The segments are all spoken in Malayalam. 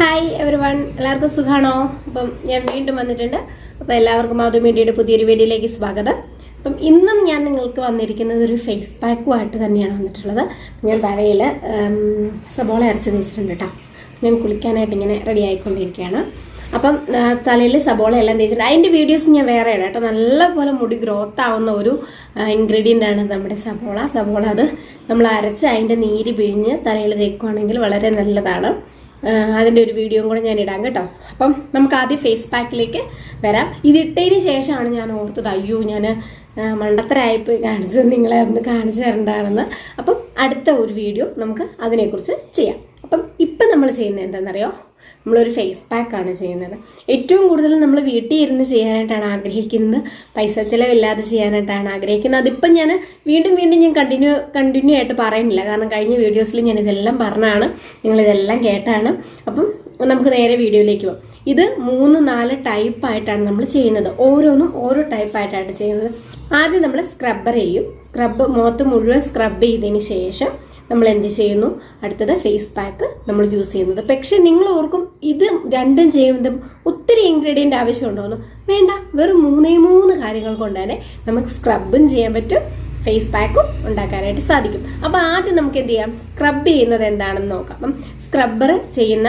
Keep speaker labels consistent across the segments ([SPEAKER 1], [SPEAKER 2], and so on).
[SPEAKER 1] ഹായ് എവറി വൺ എല്ലാവർക്കും സുഖമാണോ അപ്പം ഞാൻ വീണ്ടും വന്നിട്ടുണ്ട്. അപ്പോൾ എല്ലാവർക്കും മാധുമീഡിയയുടെ പുതിയൊരു വീഡിയോയിലേക്ക് സ്വാഗതം. അപ്പം ഇന്നും ഞാൻ നിങ്ങൾക്ക് വന്നിരിക്കുന്നത് ഒരു ഫേസ് പാക്കുമായിട്ട് തന്നെയാണ് വന്നിട്ടുള്ളത്. ഞാൻ തലയിൽ സബോള അരച്ച് തേച്ചിട്ടുണ്ട് കേട്ടോ. ഞാൻ കുളിക്കാനായിട്ട് ഇങ്ങനെ റെഡി ആയിക്കൊണ്ടിരിക്കുകയാണ്. അപ്പം തലയിൽ സബോള എല്ലാം തേച്ചിട്ടുണ്ട്. അതിന്റെ വീഡിയോസ് ഞാൻ വേറെ ഇടാം കേട്ടോ. നല്ലപോലെ മുടി ഗ്രോത്ത് ആവുന്ന ഒരു ഇൻഗ്രീഡിയന്റ് ആണ് നമ്മുടെ സബോള. സബോള അത് നമ്മൾ അരച്ച് അതിന്റെ നീര് പിഴിഞ്ഞ് തലയിൽ തേക്കുകയാണെങ്കിൽ വളരെ നല്ലതാണ്. അതിന്റെ ഒരു വീഡിയോയും കൂടെ ഞാൻ ഇടാം കേട്ടോ. അപ്പം നമുക്ക് ആദ്യം ഫേസ് പാക്കിലേക്ക് വരാം. ഇതിട്ടതിന് ശേഷമാണ് ഞാൻ ഓർത്തത് അയ്യോ ഞാൻ മണ്ടത്തരായിപ്പോയി കാണിച്ചത് നിങ്ങളെ ഒന്ന് കാണിച്ചു തരണ്ടാണെന്ന്. അപ്പം അടുത്ത ഒരു വീഡിയോ നമുക്ക് അതിനെക്കുറിച്ച് ചെയ്യാം. അപ്പം ഇപ്പം നമ്മൾ ചെയ്യുന്നത് എന്താണെന്നറിയോ? നമ്മളൊരു ഫേസ് പാക്കാണ് ചെയ്യുന്നത്. ഏറ്റവും കൂടുതൽ നമ്മൾ വീട്ടിൽ ഇരുന്ന് ചെയ്യാനായിട്ടാണ് ആഗ്രഹിക്കുന്നത്. പൈസ ചിലവില്ലാതെ ചെയ്യാനായിട്ടാണ് ആഗ്രഹിക്കുന്നത്. അതിപ്പം ഞാൻ വീണ്ടും വീണ്ടും ഞാൻ കണ്ടിന്യൂ കണ്ടിന്യൂ ആയിട്ട് പറയുന്നില്ല. കാരണം കഴിഞ്ഞ വീഡിയോസിൽ ഞാൻ ഇതെല്ലാം പറഞ്ഞാണ് നിങ്ങളിതെല്ലാം കേട്ടാണ് അപ്പം നമുക്ക് നേരെ വീഡിയോയിലേക്ക് പോകാം ഇത് മൂന്ന് നാല് ടൈപ്പായിട്ടാണ് നമ്മൾ ചെയ്യുന്നത്. ഓരോന്നും ഓരോ ടൈപ്പായിട്ടാണ് ചെയ്യുന്നത്. ആദ്യം നമ്മൾ സ്ക്രബ്ബർ ചെയ്യും. സ്ക്രബ് മുഖത്ത് മുഴുവൻ സ്ക്രബ് ചെയ്തതിന് ശേഷം നമ്മൾ എന്ത് ചെയ്യുന്നു അടുത്തത് ഫേസ് പാക്ക് നമ്മൾ യൂസ് ചെയ്യുന്നത്. പക്ഷെ നിങ്ങൾ ഓർക്കും ഇത് രണ്ടും ചെയ്യുന്നതും ഒത്തിരി ഇൻഗ്രീഡിയന്റ് ആവശ്യമുണ്ടോന്ന് വേണ്ട. വെറും മൂന്നേ മൂന്ന് കാര്യങ്ങൾ കൊണ്ട് തന്നെ നമുക്ക് സ്ക്രബും ചെയ്യാൻ പറ്റും ഫേസ് പാക്കും ഉണ്ടാക്കാനായിട്ട് സാധിക്കും. അപ്പോൾ ആദ്യം നമുക്ക് എന്ത് ചെയ്യാം? സ്ക്രബ് ചെയ്യുന്നത് എന്താണെന്ന് നോക്കാം. അപ്പം സ്ക്രബ്ബർ ചെയ്യുന്ന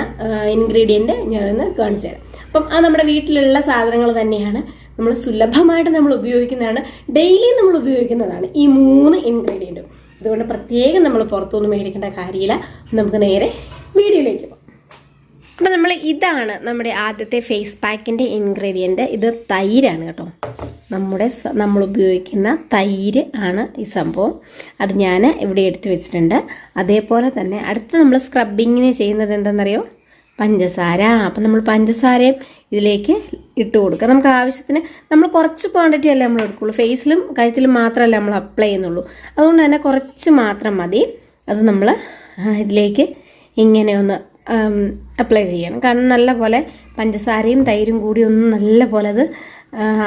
[SPEAKER 1] ഇൻഗ്രീഡിയന്റ് ഞാനൊന്ന് കാണിച്ചു തരാം. അപ്പം അത് നമ്മുടെ വീട്ടിലുള്ള സാധനങ്ങൾ തന്നെയാണ്. നമ്മൾ സുലഭമായിട്ട് നമ്മൾ ഉപയോഗിക്കുന്നതാണ്. ഡെയിലി നമ്മൾ ഉപയോഗിക്കുന്നതാണ് ഈ മൂന്ന് ഇൻഗ്രീഡിയന്റും അതുകൊണ്ട് പ്രത്യേകം നമ്മൾ പുറത്തുനിന്ന് മേടിക്കേണ്ട കാര്യമില്ല. നമുക്ക് നേരെ വീഡിയോയിലേക്ക് പോകാം. അപ്പോൾ നമ്മൾ ഇതാണ് നമ്മുടെ ആദ്യത്തെ ഫേസ് പാക്കിന്റെ ഇൻഗ്രീഡിയന്റ് ഇത് തൈരാണ് കേട്ടോ. നമ്മുടെ നമ്മൾ ഉപയോഗിക്കുന്ന തൈര് ആണ് ഈ സംഭവം. അത് ഞാൻ ഇവിടെ എടുത്തു വെച്ചിട്ടുണ്ട്. അതേപോലെ തന്നെ അടുത്ത് നമ്മൾ സ്ക്രബിങ്ങിന് ചെയ്യുന്നത് എന്താണെന്നറിയോ? പഞ്ചസാര. അപ്പം നമ്മൾ പഞ്ചസാരയും ഇതിലേക്ക് ഇട്ട് കൊടുക്കുക. നമുക്ക് ആവശ്യത്തിന് നമ്മൾ കുറച്ച് ക്വാണ്ടിറ്റി അല്ലേ നമ്മൾ എടുക്കുള്ളൂ. ഫേസിലും കഴുത്തിലും മാത്രമല്ല നമ്മൾ അപ്ലൈ ചെയ്യുന്നുള്ളൂ. അതുകൊണ്ട് തന്നെ കുറച്ച് മാത്രം മതി. അത് നമ്മൾ ഇതിലേക്ക് ഇങ്ങനെ ഒന്ന് അപ്ലൈ ചെയ്യണം. കാരണം നല്ല പോലെ പഞ്ചസാരയും തൈരും കൂടി ഒന്ന് നല്ല പോലെ അത്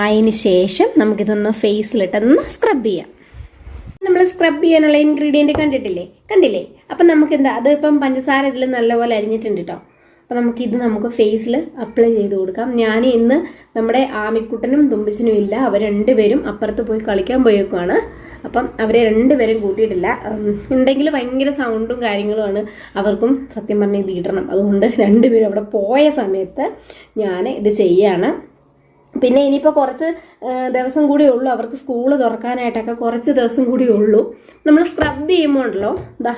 [SPEAKER 1] ആയതിന് ശേഷം നമുക്കിതൊന്ന് ഫേസിലിട്ടൊന്ന് സ്ക്രബ് ചെയ്യാം. നമ്മൾ സ്ക്രബ് ചെയ്യാനുള്ള ഇൻഗ്രീഡിയന്റ് കണ്ടിട്ടില്ലേ? കണ്ടില്ലേ? അപ്പം നമുക്ക് എന്താ അതിപ്പം പഞ്ചസാര ഇതിൽ നല്ലപോലെ അരിഞ്ഞിട്ടുണ്ട് കേട്ടോ അപ്പം നമുക്ക് ഇത് നമുക്ക് ഫേസിൽ അപ്ലൈ ചെയ്ത് കൊടുക്കാം. ഞാൻ ഇന്ന് നമ്മുടെ ആമിക്കുട്ടനും തുമ്പിച്ചനും ഇല്ല. അവർ രണ്ടുപേരും അപ്പുറത്ത് പോയി കളിക്കാൻ പോയേക്കുവാണ്. അപ്പം അവരെ രണ്ടുപേരും കൂട്ടിയിട്ടില്ല. ഉണ്ടെങ്കിൽ ഭയങ്കര സൗണ്ടും കാര്യങ്ങളുമാണ് അവർക്കും സത്യം പറഞ്ഞ് ഇത് ഇടണം. അതുകൊണ്ട് രണ്ടുപേരും അവിടെ പോയ സമയത്ത് ഞാൻ ഇത് ചെയ്യാണ്. പിന്നെ ഇനിയിപ്പോൾ കുറച്ച് ദിവസം കൂടി ഉള്ളൂ. അവർക്ക് സ്കൂൾ തുറക്കാനായിട്ടൊക്കെ കുറച്ച് ദിവസം കൂടി ഉള്ളൂ. നമ്മൾ സ്ക്രബ് ചെയ്യുമ്പോൾ ഉണ്ടല്ലോ ഇതാ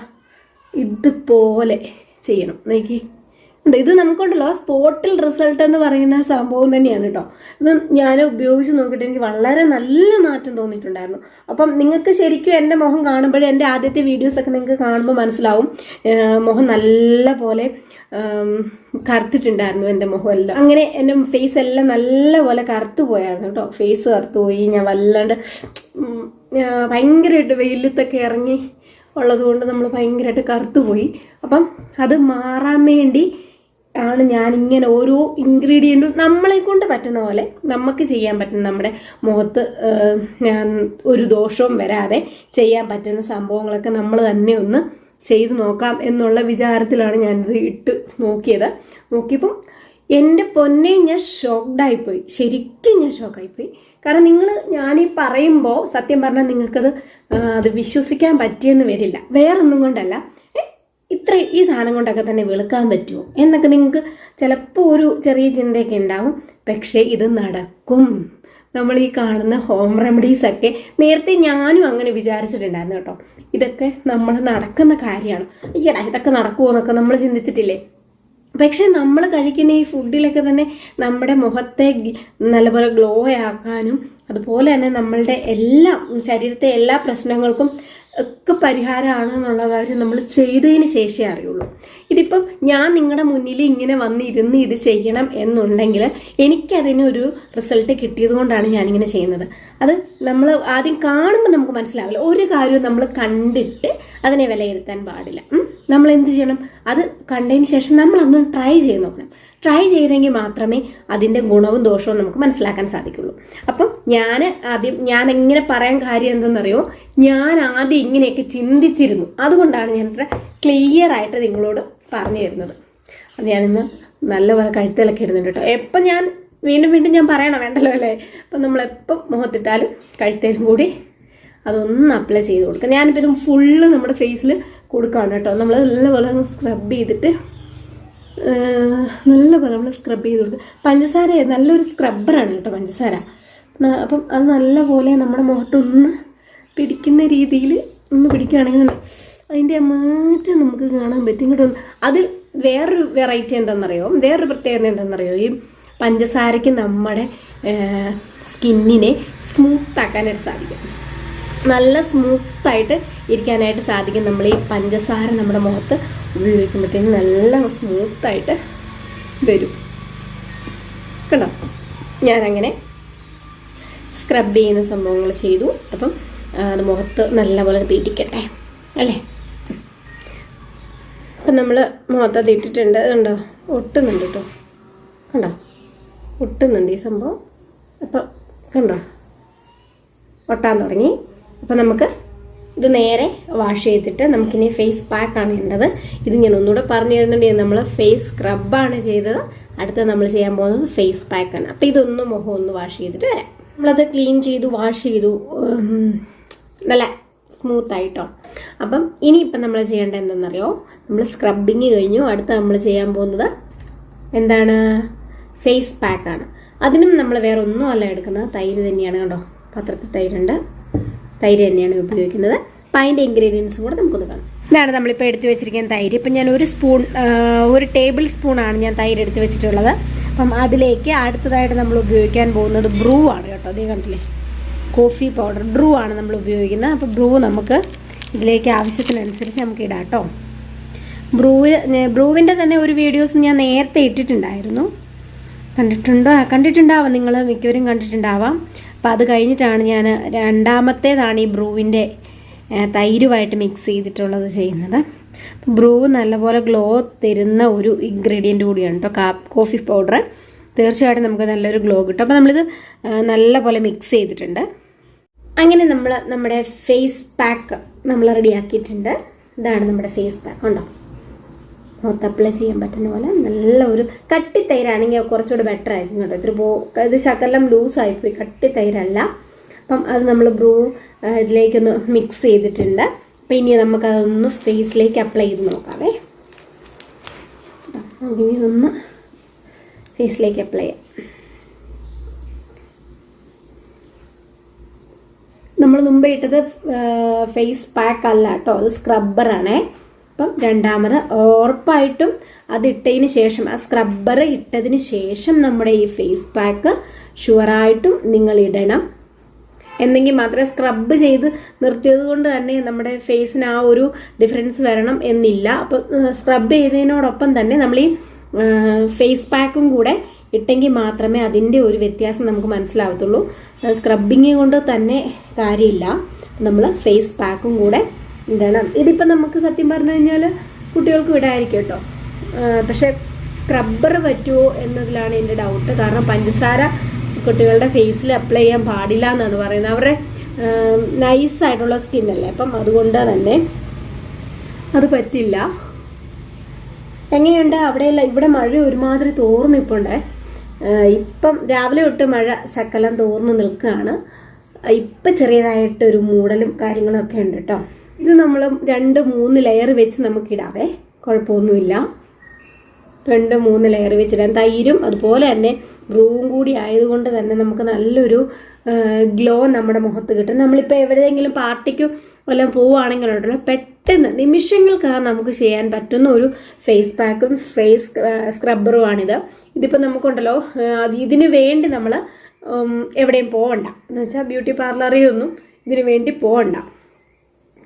[SPEAKER 1] ഇതുപോലെ ചെയ്യണം. നോക്കി ഉണ്ട്. ഇത് നമുക്കുണ്ടല്ലോ സ്പോട്ടിൽ റിസൾട്ട് എന്ന് പറയുന്ന സംഭവം തന്നെയാണ് കേട്ടോ. ഇത് ഞാൻ ഉപയോഗിച്ച് നോക്കിയിട്ട് എനിക്ക് വളരെ നല്ല മാറ്റം തോന്നിയിട്ടുണ്ടായിരുന്നു. അപ്പം നിങ്ങൾക്ക് ശരിക്കും എന്റെ മുഖം കാണുമ്പോഴേ എന്റെ ആദ്യത്തെ വീഡിയോസൊക്കെ നിങ്ങൾക്ക് കാണുമ്പോൾ മനസ്സിലാവും. മുഖം നല്ല പോലെ കറുത്തിട്ടുണ്ടായിരുന്നു എന്റെ മുഖമെല്ലാം അങ്ങനെ എന്റെ ഫേസ് എല്ലാം നല്ല പോലെ കറുത്തു പോയായിരുന്നു കേട്ടോ. ഫേസ് കറുത്തു പോയി ഞാൻ വല്ലാണ്ട് ഭയങ്കരമായിട്ട് വെയിലത്തൊക്കെ ഇറങ്ങി ഉള്ളതുകൊണ്ട് നമ്മൾ ഭയങ്കരമായിട്ട് കറുത്തു പോയി. അപ്പം അത് മാറാൻ വേണ്ടി ആണ് ഞാൻ ഇങ്ങനെ ഓരോ ഇൻഗ്രീഡിയന്റും നമ്മളെ കൊണ്ട് പറ്റുന്ന പോലെ നമുക്ക് ചെയ്യാൻ പറ്റുന്ന നമ്മുടെ മുഖത്ത് ഞാൻ ഒരു ദോഷവും വരാതെ ചെയ്യാൻ പറ്റുന്ന സംഭവങ്ങളൊക്കെ നമ്മൾ തന്നെ ഒന്ന് ചെയ്തു നോക്കാം എന്നുള്ള വിചാരത്തിലാണ് ഞാനിത് ഇട്ട് നോക്കിയത്. നോക്കിയപ്പം എന്റെ പൊന്നെ ഞാൻ ഷോക്ക്ഡായിപ്പോയി ശരിക്കും ഞാൻ ഷോക്കായിപ്പോയി കാരണം നിങ്ങൾ ഞാനീ പറയുമ്പോൾ സത്യം പറഞ്ഞാൽ നിങ്ങൾക്കത് അത് വിശ്വസിക്കാൻ പറ്റിയെന്ന് വരില്ല. വേറൊന്നും കൊണ്ടല്ല. ഇത്ര ഈ സാധനം കൊണ്ടൊക്കെ തന്നെ വെളുക്കാൻ പറ്റുമോ? എന്നൊക്കെ നിങ്ങൾക്ക് ചിലപ്പോൾ ഒരു ചെറിയ ചിന്തയൊക്കെ ഉണ്ടാവും. പക്ഷേ ഇത് നടക്കും. നമ്മൾ ഈ കാണുന്ന ഹോം റെമഡീസ് ഒക്കെ നേരത്തെ ഞാനും അങ്ങനെ വിചാരിച്ചിട്ടുണ്ടായിരുന്നു കേട്ടോ. ഇതൊക്കെ നമ്മൾ നടക്കുന്ന കാര്യമാണ്. അയ്യടാ ഇതൊക്കെ നടക്കുമോ എന്നൊക്കെ നമ്മൾ ചിന്തിച്ചിട്ടില്ലേ? പക്ഷെ നമ്മൾ കഴിക്കുന്ന ഈ ഫുഡിലൊക്കെ തന്നെ നമ്മുടെ മുഖത്തെ നല്ലപോലെ ഗ്ലോ ആക്കാനും അതുപോലെ തന്നെ നമ്മളുടെ എല്ലാ ശരീരത്തെ എല്ലാ പ്രശ്നങ്ങൾക്കും ഒക്കെ പരിഹാരമാണ് എന്നുള്ള കാര്യം നമ്മൾ ചെയ്തതിന് ശേഷമേ അറിയുള്ളൂ. ഇതിപ്പം ഞാൻ നിങ്ങളുടെ മുന്നിൽ ഇങ്ങനെ വന്നിരുന്ന് ഇത് ചെയ്യണം എന്നുണ്ടെങ്കിൽ എനിക്കതിനൊരു റിസൾട്ട് കിട്ടിയത് കൊണ്ടാണ് ഞാനിങ്ങനെ ചെയ്യുന്നത്. അത് നമ്മൾ ആദ്യം കാണുമ്പോൾ നമുക്ക് മനസ്സിലാവില്ല. ഒരു കാര്യവും നമ്മൾ കണ്ടിട്ട് അതിനെ വിലയിരുത്താൻ പാടില്ല. നമ്മൾ എന്ത് ചെയ്യണം? അത് കണ്ടതിന് ശേഷം നമ്മൾ ട്രൈ ചെയ്ത് നോക്കണം. ട്രൈ ചെയ്തെങ്കിൽ മാത്രമേ അതിന്റെ ഗുണവും ദോഷവും നമുക്ക് മനസ്സിലാക്കാൻ സാധിക്കുള്ളൂ. അപ്പം ഞാൻ ആദ്യം ഞാൻ എങ്ങനെ പറയാൻ കാര്യം എന്തെന്നറിയോ? ഞാൻ ആദ്യം ഇങ്ങനെയൊക്കെ ചിന്തിച്ചിരുന്നു. അതുകൊണ്ടാണ് ഞാൻ ഇത്ര ക്ലിയർ ആയിട്ട് നിങ്ങളോട് പറഞ്ഞു തരുന്നത്. അത് ഞാനിന്ന് നല്ലപോലെ കഴുത്തിലൊക്കെ ഇടുന്നുണ്ട് കേട്ടോ. എപ്പം ഞാൻ വീണ്ടും വീണ്ടും ഞാൻ പറയണം വേണ്ടല്ലോ അല്ലേ? അപ്പം നമ്മളെപ്പം മുഖത്തിട്ടാലും കഴുത്തേലും കൂടി അതൊന്ന് അപ്ലൈ ചെയ്ത് കൊടുക്കുക. ഞാനിപ്പോൾ ഇത് ഫുള്ള് നമ്മുടെ ഫേസിൽ കൊടുക്കുകയാണ് കേട്ടോ. നമ്മൾ നല്ലപോലെ സ്ക്രബ് ചെയ്തിട്ട് നല്ലപോലെ നമ്മൾ സ്ക്രബ് ചെയ്ത് കൊടുക്കുക പഞ്ചസാര നല്ലൊരു സ്ക്രബ്ബറാണ് കേട്ടോ പഞ്ചസാര. അപ്പം അത് നല്ലപോലെ നമ്മുടെ മുഖത്തൊന്ന് പിടിക്കുന്ന രീതിയിൽ ഒന്ന് പിടിക്കുകയാണെങ്കിൽ അതിന്റെ മാറ്റം നമുക്ക് കാണാൻ പറ്റും കേട്ടോ. അത് വേറൊരു വെറൈറ്റി എന്താണെന്നറിയോ? വേറൊരു പ്രത്യേകത എന്താണെന്നറിയോ? ഈ പഞ്ചസാരയ്ക്ക് നമ്മുടെ സ്കിന്നിനെ സ്മൂത്ത് ആക്കാനായിട്ട് സാധിക്കും. നല്ല സ്മൂത്തായിട്ട് ഇരിക്കാനായിട്ട് സാധിക്കും. നമ്മൾ ഈ പഞ്ചസാര നമ്മുടെ മുഖത്ത് ഉപയോഗിക്കുമ്പോഴത്തേക്കും നല്ല സ്മൂത്തായിട്ട് വരും. കണ്ടോ? ഞാനങ്ങനെ സ്ക്രബ് ചെയ്യുന്ന സംഭവങ്ങൾ ചെയ്തു. അപ്പം അത് മുഖത്ത് നല്ലപോലെ പീഡിക്കട്ടെ അല്ലേ? അപ്പം നമ്മൾ മുഖത്ത് അത് ഇട്ടിട്ടുണ്ട്. കണ്ടോ? ഒട്ടുന്നുണ്ട് കേട്ടോ. കണ്ടോ? ഒട്ടുന്നുണ്ട് ഈ സംഭവം. അപ്പം കണ്ടോ? ഒട്ടാൻ തുടങ്ങി. അപ്പോൾ നമുക്ക് ഇത് നേരെ വാഷ് ചെയ്തിട്ട് നമുക്കിനി ഫേസ് പാക്കാണ് വേണ്ടത് ഇത് ഞാൻ ഒന്നുകൂടെ പറഞ്ഞു തരുന്നുണ്ടെങ്കിൽ നമ്മൾ ഫേസ് സ്ക്രബാണ് ചെയ്തത്. അടുത്ത നമ്മൾ ചെയ്യാൻ പോകുന്നത് ഫേസ് പാക്കാണ് അപ്പോൾ ഇതൊന്ന് മുഖം ഒന്ന് വാഷ് ചെയ്തിട്ട് വരാം. നമ്മളത് ക്ലീൻ ചെയ്തു വാഷ് ചെയ്തു. നല്ല സ്മൂത്ത് ആയിട്ടോ. അപ്പം ഇനിയിപ്പം നമ്മൾ ചെയ്യേണ്ടത് എന്തെന്നറിയോ നമ്മൾ സ്ക്രബിങ് കഴിഞ്ഞു. അടുത്ത നമ്മൾ ചെയ്യാൻ പോകുന്നത് എന്താണ്? ഫേസ് പാക്കാണ് അതിനും നമ്മൾ വേറെ ഒന്നും അല്ല എടുക്കുന്നത്. തൈര് തന്നെയാണ് കണ്ടോ? പത്രത്തിൽ തൈരുണ്ട്. തൈര് തന്നെയാണ് ഉപയോഗിക്കുന്നത്. അപ്പം അതിന്റെ ഇൻഗ്രീഡിയൻസും കൂടെ നമുക്കൊന്ന് കാണാം. ഇതാണ് നമ്മളിപ്പോൾ എടുത്ത് വെച്ചിരിക്കുന്ന തൈര്. ഇപ്പം ഞാൻ ഒരു സ്പൂൺ ഒരു ടേബിൾ സ്പൂണാണ് ഞാൻ തൈര് എടുത്ത് വെച്ചിട്ടുള്ളത്. അപ്പം അതിലേക്ക് അടുത്തതായിട്ട് നമ്മൾ ഉപയോഗിക്കാൻ പോകുന്നത് ബ്രൂ ആണ് കേട്ടോ. അതേ കണ്ടില്ലേ? കോഫി പൗഡർ ബ്രൂ ആണ് നമ്മൾ ഉപയോഗിക്കുന്നത്. അപ്പോൾ ബ്രൂ നമുക്ക് ഇതിലേക്ക് ആവശ്യത്തിനനുസരിച്ച് നമുക്ക് ഇടാം കേട്ടോ. ബ്രൂവ് ബ്രൂവിന്റെ തന്നെ ഒരു വീഡിയോസ് ഞാൻ നേരത്തെ ഇട്ടിട്ടുണ്ടായിരുന്നു. കണ്ടിട്ടുണ്ടോ? കണ്ടിട്ടുണ്ടാവാം. നിങ്ങൾ മിക്കവരും കണ്ടിട്ടുണ്ടാവാം. അപ്പോൾ അത് കഴിഞ്ഞിട്ടാണ് ഞാൻ രണ്ടാമത്തേതാണ് ഈ ബ്രൂവിന്റെ തൈരുമായിട്ട് മിക്സ് ചെയ്തിട്ടുള്ളത് ചെയ്യുന്നത്. ബ്രൂ നല്ലപോലെ ഗ്ലോ തരുന്ന ഒരു ഇൻഗ്രീഡിയന്റ് കൂടിയാണ് കേട്ടോ കാ കോഫി പൗഡർ തീർച്ചയായിട്ടും നമുക്ക് നല്ലൊരു ഗ്ലോ കിട്ടും. അപ്പോൾ നമ്മളിത് നല്ലപോലെ മിക്സ് ചെയ്തിട്ടുണ്ട്. അങ്ങനെ നമ്മൾ നമ്മുടെ ഫേസ് പാക്ക് നമ്മൾ റെഡിയാക്കിയിട്ടുണ്ട് ഇതാണ് നമ്മുടെ ഫേസ് പാക്ക് ഉണ്ടോ മുഖത്ത് അപ്ലൈ ചെയ്യാൻ പറ്റുന്ന പോലെ നല്ല ഒരു കട്ടി തൈരാണെങ്കിൽ കുറച്ചുകൂടെ ബെറ്റർ ആയിരിക്കും കേട്ടോ. ഇത്തിരി പോ ഇത് ശകലം ലൂസായിപ്പോയി കട്ടി തൈരല്ല. അപ്പം അത് നമ്മൾ ബ്രൂ ഇതിലേക്കൊന്ന് മിക്സ് ചെയ്തിട്ടുണ്ട്. അപ്പം ഇനി നമുക്കതൊന്ന് ഫേസിലേക്ക് അപ്ലൈ ചെയ്ത് നോക്കാവേ. നമുക്കിനി ഇതൊന്ന് ഫേസിലേക്ക് അപ്ലൈ ചെയ്യാം. നമ്മൾ മുമ്പ് ഇട്ടത് ഫേസ് പാക്ക് അല്ല കേട്ടോ. അത് സ്ക്രബ്ബറാണേ അപ്പം രണ്ടാമത് ഉറപ്പായിട്ടും അത് ഇട്ടതിന് ശേഷം ആ സ്ക്രബ്ബർ ഇട്ടതിന് ശേഷം നമ്മുടെ ഈ ഫേസ് പാക്ക് ഷുവറായിട്ടും നിങ്ങൾ ഇടണം. എന്നെങ്കിൽ മാത്രമേ സ്ക്രബ്ബ് ചെയ്ത് നിർത്തിയത് കൊണ്ട് തന്നെ നമ്മുടെ ഫേസിന് ആ ഒരു ഡിഫറൻസ് വരണം എന്നില്ല. അപ്പോൾ സ്ക്രബ്ബ് ചെയ്തതിനോടൊപ്പം തന്നെ നമ്മൾ ഈ ഫേസ് പാക്കും കൂടെ ഇട്ടെങ്കിൽ മാത്രമേ അതിന്റെ ഒരു വ്യത്യാസം നമുക്ക് മനസ്സിലാവത്തുള്ളൂ. സ്ക്രബിങ് കൊണ്ട് തന്നെ കാര്യമില്ല. നമ്മൾ ഫേസ് പാക്കും കൂടെ ഇടണം. ഇതിപ്പോൾ നമുക്ക് സത്യം പറഞ്ഞു കഴിഞ്ഞാൽ കുട്ടികൾക്ക് ഇടായിരിക്കും കേട്ടോ. പക്ഷേ സ്ക്രബ്ബർ പറ്റുമോ എന്നതിലാണ് എന്റെ ഡൗട്ട് കാരണം പഞ്ചസാര കുട്ടികളുടെ ഫേസിൽ അപ്ലൈ ചെയ്യാൻ പാടില്ല എന്നാണ് പറയുന്നത്. അവരുടെ നൈസായിട്ടുള്ള സ്കിന്നല്ലേ അപ്പം അതുകൊണ്ട് തന്നെ അത് പറ്റില്ല. എങ്ങനെയുണ്ട്? അവിടെയല്ല ഇവിടെ മഴ ഒരുമാതിരി തോർന്നിപ്പുണ്ട് ഇപ്പം രാവിലെ തൊട്ട് മഴ ശക്കലം തോർന്ന് നിൽക്കുകയാണ്. ഇപ്പം ചെറിയതായിട്ടൊരു മൂടലും കാര്യങ്ങളും ഒക്കെ ഉണ്ട് കേട്ടോ. ഇത് നമ്മൾ രണ്ട് മൂന്ന് ലെയർ വെച്ച് നമുക്കിടാവേ. കുഴപ്പമൊന്നുമില്ല. രണ്ട് മൂന്ന് ലെയർ വെച്ചിടാം. തൈരും അതുപോലെ തന്നെ ബ്രൂവും കൂടി ആയതുകൊണ്ട് തന്നെ നമുക്ക് നല്ലൊരു ഗ്ലോ നമ്മുടെ മുഖത്ത് കിട്ടും. നമ്മളിപ്പോൾ എവിടെയെങ്കിലും പാർട്ടിക്ക് വല്ലതും പോവുകയാണെങ്കിലുണ്ടല്ലോ പെട്ടെന്ന് നിമിഷങ്ങൾക്കകം നമുക്ക് ചെയ്യാൻ പറ്റുന്ന ഒരു ഫേസ് പാക്കും ഫേസ് സ്ക്രബ്ബറുമാണിത് ഇതിപ്പോൾ നമുക്കുണ്ടല്ലോ ഇതിന് വേണ്ടി നമ്മൾ എവിടെയും പോകണ്ട എന്ന് വെച്ചാൽ ബ്യൂട്ടി പാർലറിലൊന്നും ഇതിന് വേണ്ടി പോവണ്ട.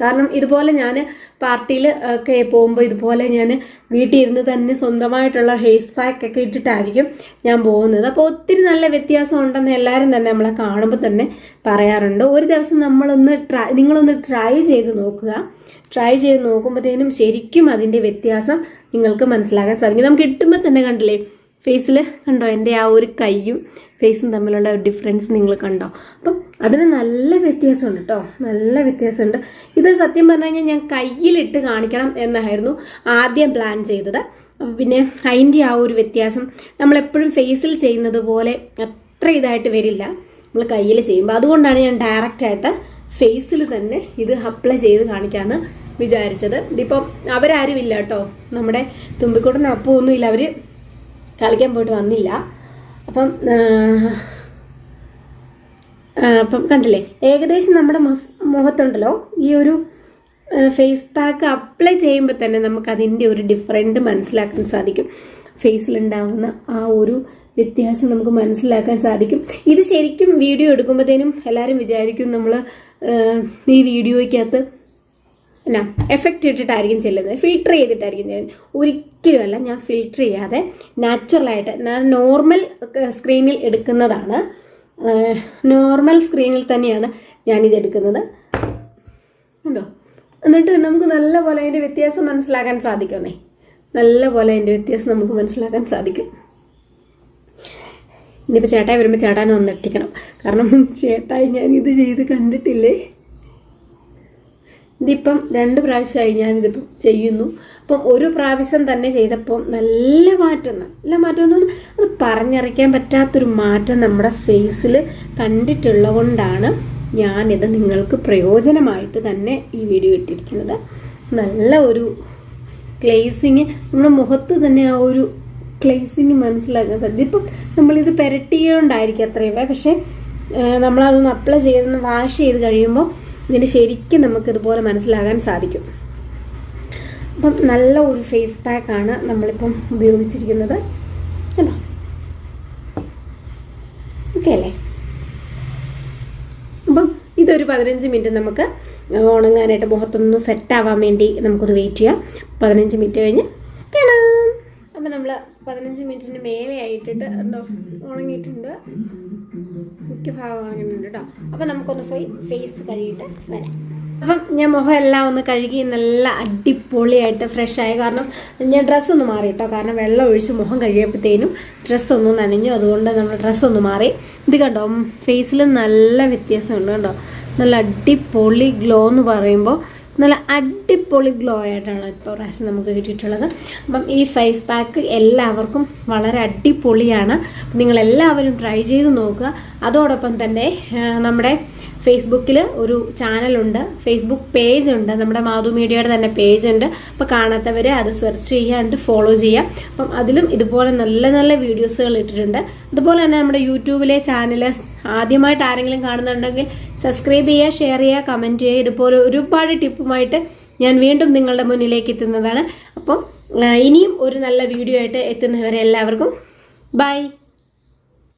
[SPEAKER 1] കാരണം ഇതുപോലെ ഞാൻ പാർട്ടിയിൽ ഒക്കെ പോകുമ്പോൾ ഇതുപോലെ ഞാൻ വീട്ടിൽ ഇരുന്ന് തന്നെ സ്വന്തമായിട്ടുള്ള ഹെയർ പാക്ക് ഒക്കെ ഇട്ടിട്ടായിരിക്കും ഞാൻ പോകുന്നത്. അപ്പോൾ ഒത്തിരി നല്ല വ്യത്യാസം ഉണ്ടെന്ന് എല്ലാവരും തന്നെ നമ്മളെ കാണുമ്പോൾ തന്നെ പറയാറുണ്ട്. ഒരു ദിവസം നമ്മളൊന്ന് ട്രൈ നിങ്ങളൊന്ന് ട്രൈ ചെയ്ത് നോക്കുക. ട്രൈ ചെയ്ത് നോക്കുമ്പോഴത്തേനും ശരിക്കും അതിന്റെ വ്യത്യാസം നിങ്ങൾക്ക് മനസ്സിലാക്കാൻ സാധിക്കും. നമുക്ക് കിട്ടുമ്പോൾ തന്നെ കണ്ടില്ലേ? ഫേസിൽ കണ്ടോ? എന്റെ ആ ഒരു കൈയും ഫേസും തമ്മിലുള്ള ഒരു ഡിഫറൻസ് നിങ്ങൾ കണ്ടോ? അപ്പം അതിന് നല്ല വ്യത്യാസമുണ്ട് കേട്ടോ നല്ല വ്യത്യാസമുണ്ട്. ഇത് സത്യം പറഞ്ഞു കഴിഞ്ഞാൽ ഞാൻ കയ്യിലിട്ട് കാണിക്കണം എന്നായിരുന്നു ആദ്യം പ്ലാൻ ചെയ്തത്. പിന്നെ അതിന്റെ ആ ഒരു വ്യത്യാസം നമ്മളെപ്പോഴും ഫേസിൽ ചെയ്യുന്നത് പോലെ അത്ര ഇതായിട്ട് വരില്ല. നമ്മൾ കയ്യിൽ ചെയ്യുമ്പോൾ അതുകൊണ്ടാണ് ഞാൻ ഡയറക്റ്റായിട്ട് ഫേസിൽ തന്നെ ഇത് അപ്ലൈ ചെയ്ത് കാണിക്കാമെന്ന് വിചാരിച്ചത്. ഇതിപ്പം അവരാരും ഇല്ല കേട്ടോ നമ്മുടെ തുമ്പിക്കൂട്ടനൊപ്പം ഒന്നുമില്ല അവർ കളിക്കാൻ പോയിട്ട് വന്നില്ല. അപ്പം അപ്പം കണ്ടില്ലേ? ഏകദേശം നമ്മുടെ മുഖ- മുഖത്തുണ്ടല്ലോ. ഈ ഒരു ഫേസ് പാക്ക് അപ്ലൈ ചെയ്യുമ്പോൾ തന്നെ നമുക്ക് അതിന്റെ ഒരു ഡിഫറന്റ് മനസ്സിലാക്കാൻ സാധിക്കും. ഫേസിലുണ്ടാകുന്ന ആ ഒരു വ്യത്യാസം നമുക്ക് മനസ്സിലാക്കാൻ സാധിക്കും. ഇത് ശരിക്കും വീഡിയോ എടുക്കുമ്പോഴത്തേനും എല്ലാവരും വിചാരിക്കും നമ്മൾ ഈ വീഡിയോയ്ക്കകത്ത് എന്നാ എഫക്റ്റ് ഇട്ടിട്ടായിരിക്കും ചെല്ലുന്നത്. ഫിൽട്ടർ ചെയ്തിട്ടായിരിക്കും ചെല്ലുന്നത്. ഒരിക്കലുമല്ല ഞാൻ ഫിൽട്ടർ ചെയ്യാതെ നാച്ചുറലായിട്ട് ഞാൻ നോർമൽ സ്ക്രീനിൽ എടുക്കുന്നതാണ്. നോർമൽ സ്ക്രീനിൽ തന്നെയാണ് ഞാനിത് എടുക്കുന്നത്. ഉണ്ടോ എന്നിട്ട് നമുക്ക് നല്ല പോലെ അതിന്റെ വ്യത്യാസം മനസ്സിലാക്കാൻ സാധിക്കുമെന്നേ. നല്ല പോലെ അതിന്റെ വ്യത്യാസം നമുക്ക് മനസ്സിലാക്കാൻ സാധിക്കും. ഇനിയിപ്പോൾ ചേട്ടായി വരുമ്പോൾ ചേട്ടാനെ ഒന്നിട്ടിക്കണം കാരണം ചേട്ടായി ഞാൻ ഇത് ചെയ്ത് കണ്ടിട്ടില്ലേ? ഇതിപ്പം രണ്ട് പ്രാവശ്യമായി ഞാനിതിപ്പം ചെയ്യുന്നു. അപ്പം ഒരു പ്രാവശ്യം തന്നെ ചെയ്തപ്പോൾ നല്ല മാറ്റം നല്ല മാറ്റം എന്ന് പറഞ്ഞാൽ അത് പറഞ്ഞറിയിക്കാൻ പറ്റാത്തൊരു മാറ്റം നമ്മുടെ ഫേസിൽ കണ്ടിട്ടുള്ളത് കൊണ്ടാണ് ഞാനിത് നിങ്ങൾക്ക് പ്രയോജനമായിട്ട് തന്നെ ഈ വീഡിയോ ഇട്ടിരിക്കുന്നത്. നല്ല ഒരു ക്ലേസിങ് നമ്മുടെ മുഖത്ത് തന്നെ ആ ഒരു ക്ലേസിങ് മനസ്സിലാക്കാൻ സാധിക്കും. ഇപ്പം നമ്മളിത് പെരട്ടിയോണ്ടായിരിക്കും അത്രയും. പക്ഷേ നമ്മളതൊന്ന് അപ്ലൈ ചെയ്തൊന്ന് വാഷ് ചെയ്ത് കഴിയുമ്പോൾ ഇതിന് ശരിക്കും നമുക്ക് ഇതുപോലെ മനസ്സിലാകാൻ സാധിക്കും. അപ്പം നല്ല ഒരു ഫേസ് പാക്കാണ് നമ്മളിപ്പം ഉപയോഗിച്ചിരിക്കുന്നത്. കണ്ടോ? ഓക്കെ അല്ലേ? അപ്പം ഇതൊരു പതിനഞ്ച് മിനിറ്റ് നമുക്ക് ഉണങ്ങാനായിട്ട് മുഖത്തൊന്ന് സെറ്റാവാൻ വേണ്ടി നമുക്കൊന്ന് വെയിറ്റ് ചെയ്യാം. പതിനഞ്ച് മിനിറ്റ് കഴിഞ്ഞ് കാണാം. അപ്പം നമ്മൾ പതിനഞ്ച് മിനിറ്റിന് മേലെ ആയിട്ടിട്ട് ഉണങ്ങിയിട്ടുണ്ട്. മിക്ക ഭാഗം ഉണങ്ങിയിട്ടുണ്ട് കേട്ടോ അപ്പം നമുക്കൊന്ന് പോയി ഫേസ് കഴുകിയിട്ട് വരാം. അപ്പം ഞാൻ മുഖം എല്ലാം ഒന്ന് കഴുകി നല്ല അടിപൊളിയായിട്ട് ഫ്രഷ് ആയി. കാരണം ഞാൻ ഡ്രസ്സ് ഒന്ന് മാറി കേട്ടോ കാരണം വെള്ളം ഒഴിച്ച് മുഖം കഴിയപ്പോഴത്തേനും ഡ്രസ്സ് ഒന്ന് നനഞ്ഞു. അതുകൊണ്ട് നമ്മൾ ഡ്രസ്സ് ഒന്ന് മാറി. ഇത് കണ്ടോ? ഫേസിൽ നല്ല വ്യത്യാസമുണ്ട് കണ്ടോ? നല്ല അടിപൊളി ഗ്ലോ എന്ന് പറയുമ്പോൾ നല്ല അടിപൊളി ഗ്ലോ ആയിട്ടാണ് ഇപ്പോൾ പ്രാവശ്യം നമുക്ക് കിട്ടിയിട്ടുള്ളത്. അപ്പം ഈ ഫേസ് പാക്ക് എല്ലാവർക്കും വളരെ അടിപൊളിയാണ്. നിങ്ങളെല്ലാവരും ട്രൈ ചെയ്ത് നോക്കുക. അതോടൊപ്പം തന്നെ നമ്മുടെ ഫേസ്ബുക്കിൽ ഒരു ചാനലുണ്ട് ഫേസ്ബുക്ക് പേജ് ഉണ്ട്. നമ്മുടെ മാധു മീഡിയയുടെ തന്നെ പേജ് ഉണ്ട്. അപ്പോൾ കാണാത്തവർ അത് സെർച്ച് ചെയ്യാണ്ട് ഫോളോ ചെയ്യാം അപ്പം അതിലും ഇതുപോലെ നല്ല നല്ല വീഡിയോസുകൾ ഇട്ടിട്ടുണ്ട്. അതുപോലെ തന്നെ നമ്മുടെ യൂട്യൂബിലെ ചാനൽ ആദ്യമായിട്ട് ആരെങ്കിലും കാണുന്നുണ്ടെങ്കിൽ സബ്സ്ക്രൈബ് ചെയ്യുക ഷെയർ ചെയ്യുക കമന്റ് ചെയ്യുക. ഇതുപോലെ ഒരുപാട് ടിപ്പുമായിട്ട് ഞാൻ വീണ്ടും നിങ്ങളുടെ മുന്നിലേക്ക് എത്തുന്നതാണ്. അപ്പം ഇനിയും ഒരു നല്ല വീഡിയോ ആയിട്ട് എത്തുന്നവരെ എല്ലാവർക്കും ബൈ